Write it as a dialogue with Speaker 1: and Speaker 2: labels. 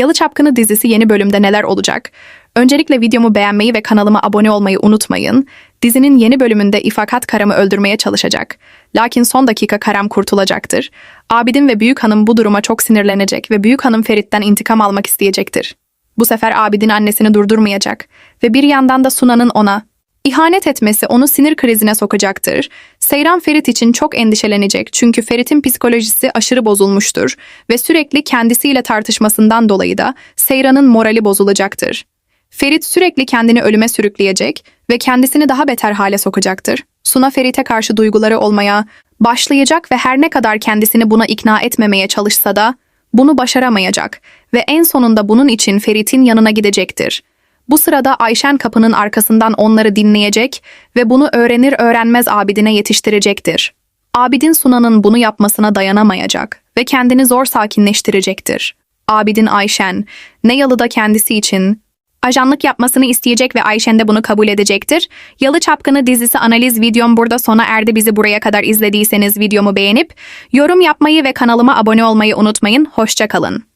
Speaker 1: Yalı Çapkını dizisi yeni bölümde neler olacak? Öncelikle videomu beğenmeyi ve kanalıma abone olmayı unutmayın. Dizinin yeni bölümünde İfakat Karam'ı öldürmeye çalışacak. Lakin son dakika Karam kurtulacaktır. Abidin ve Büyük Hanım bu duruma çok sinirlenecek ve Büyük Hanım Ferit'ten intikam almak isteyecektir. Bu sefer Abidin annesini durdurmayacak ve bir yandan da Sunan'ın ona ihanet etmesi onu sinir krizine sokacaktır. Seyran Ferit için çok endişelenecek çünkü Ferit'in psikolojisi aşırı bozulmuştur ve sürekli kendisiyle tartışmasından dolayı da Seyran'ın morali bozulacaktır. Ferit sürekli kendini ölüme sürükleyecek ve kendisini daha beter hale sokacaktır. Suna Ferit'e karşı duyguları olmaya başlayacak ve her ne kadar kendisini buna ikna etmemeye çalışsa da bunu başaramayacak ve en sonunda bunun için Ferit'in yanına gidecektir. Bu sırada Ayşen kapının arkasından onları dinleyecek ve bunu öğrenir öğrenmez Abidin'e yetiştirecektir. Abidin Suna'nın bunu yapmasına dayanamayacak ve kendini zor sakinleştirecektir. Abidin Ayşen, ne yalıda kendisi için ajanlık yapmasını isteyecek ve Ayşen de bunu kabul edecektir. Yalı Çapkını dizisi analiz videom burada sona erdi. Bizi buraya kadar izlediyseniz videomu beğenip yorum yapmayı ve kanalıma abone olmayı unutmayın. Hoşça kalın.